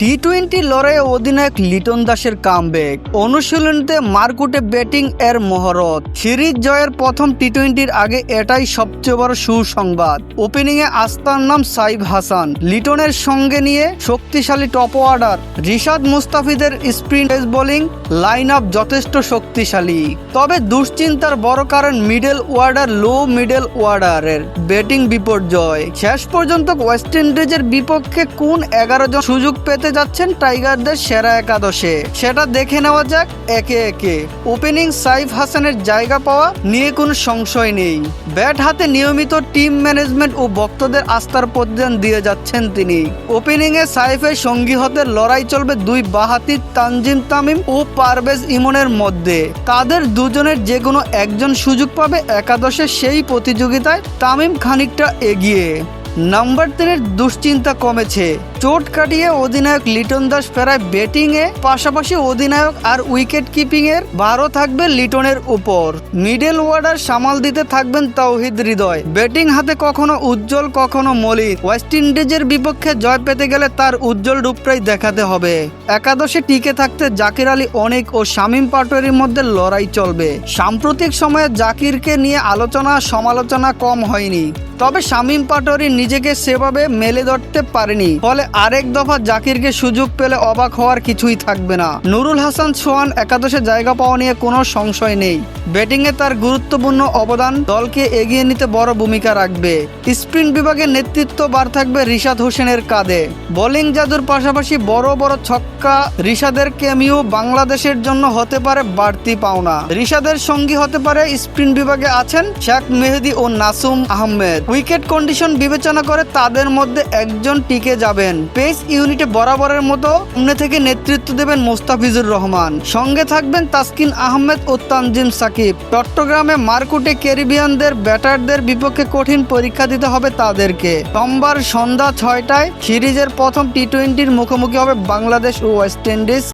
T twenty লড়াইয়ে অধিনায়ক লিটন দাসের কামব্যাক অনুশীলনীতে মারকুটে ব্যাটিং এর মহরত। সিরিজ জয়ের প্রথম টি টোয়েন্টির আগে এটাই সবচেয়ে বড় সুসংবাদ। ওপেনিংয়ে আস্তার নাম সাইব হাসান। লিটনের সঙ্গে নিয়ে শক্তিশালী টপ অর্ডার রিশাদ মুস্তাফিদের স্প্রিন্ট বোলিং লাইন আপ যথেষ্ট শক্তিশালী। তবে দুশ্চিন্তার বড় কারণ মিডল ওয়ার্ডার লো মিডল ওয়ার্ডারের ব্যাটিং বিপর্যয়। শেষ পর্যন্ত ওয়েস্ট ইন্ডিজের বিপক্ষে কোন এগারো জন সুযোগ পেতে যাচ্ছেন টাইগারদের সেরা একাদশে। সেটা দেখে নেওয়া যাক একে একে। ওপেনিং সাইফ হাসানের জায়গা পাওয়া নিয়ে কোনো সংশয় নেই। ব্যাট হাতে নিয়মিত টিম ম্যানেজমেন্ট ও ভক্তদের আস্থার প্রদান দিয়ে যাচ্ছেন তিনি। ওপেনিংয়ে সাইফের সঙ্গী হতে লড়াই চলবে দুই বাহাতি তানজিম তামিম ও পারভেজ ইমনের মধ্যে। তাদের দুজনের যে কোনো একজন সুযোগ পাবে একাদশে সেই প্রতিযোগিতায় তামিম খানিকটা এগিয়ে। নাম্বার তিনের দুশ্চিন্তা কমেছে। চোট কাটিয়ে অধিনায়ক লিটন দাস ফেরায় ব্যাটিংয়ে, পাশাপাশি অধিনায়ক আর উইকেট কিপিং এর ভারও থাকবে লিটনের উপর। মিডল ওয়ার্ডার সামাল দিতে থাকবেন তাওহিদ হৃদয়। ব্যাটিং হাতে কখনো উজ্জ্বল, কখনো মলিক ওয়েস্ট ইন্ডিজের বিপক্ষে জয় পেতে গেলে তার উজ্জ্বল রূপটাই দেখাতে হবে। একাদশে টিকে থাকতে জাকির আলী অনেক ও শামীম পাটোয়ারির মধ্যে লড়াই চলবে। সাম্প্রতিক সময়ে জাকিরকে নিয়ে আলোচনা, সমালোচনা কম হয়নি। তবে শামীম পাটোয়ারি নিজেকে সেভাবে মেলে ধরতে পারেনি। ফলে আরেক দফা জাকিরকে সুযোগ পেলে অবাক হওয়ার কিছুই থাকবে না। নুরুল হাসান সোহান একাদশে জায়গা পাওয়া নিয়ে কোনো সংশয় নেই। ব্যাটিংয়ে তার গুরুত্বপূর্ণ অবদান দলকে এগিয়ে নিতে বড় ভূমিকা রাখবে। স্পিন বিভাগের নেতৃত্ব বার থাকবে রিশাদ হোসেনের কাঁধে। বোলিং জাদুর পাশাপাশি বড় বড় ছক্কা রিশাদের কেমিও বাংলাদেশের জন্য হতে পারে বাড়তি পাওনা। রিশাদের সঙ্গী হতে পারে স্পিন বিভাগে আছেন শেখ মেহেদি ও নাসুম আহমেদ। উইকেট কন্ডিশন বিবেচনা করে তাদের মধ্যে একজন টিকে যাবেন। পেস ইউনিটে বরাবরের মতো সামনে থেকে নেতৃত্ব দেবেন মোস্তাফিজুর রহমান। সঙ্গে থাকবেন তাসকিন আহমেদ ও তানজিম সাকিব। চট্টগ্রামে মার্কুটে ক্যারিবিয়ানদের ব্যাটারদের বিপক্ষে কঠিন পরীক্ষা দিতে হবে তাদেরকে। সোমবার সন্ধ্যা ছয়টায় সিরিজের প্রথম টি টোয়েন্টির মুখোমুখি হবে বাংলাদেশ ও ওয়েস্ট ইন্ডিজ।